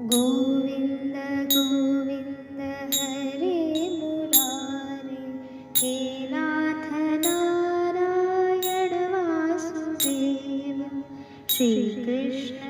गोविन्द गोविन्द हरे मुरारे हे नाथ नारायण वासुदेव श्रीकृष्ण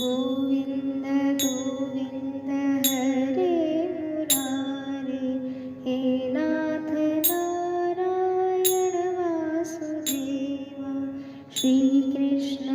ഗോവിന്ദ ഗോവിന്ദ ഹരേ മുരാരേ ഹേ നാഥ നാരായണ വാസുദേവ ശ്രീകൃഷ്ണ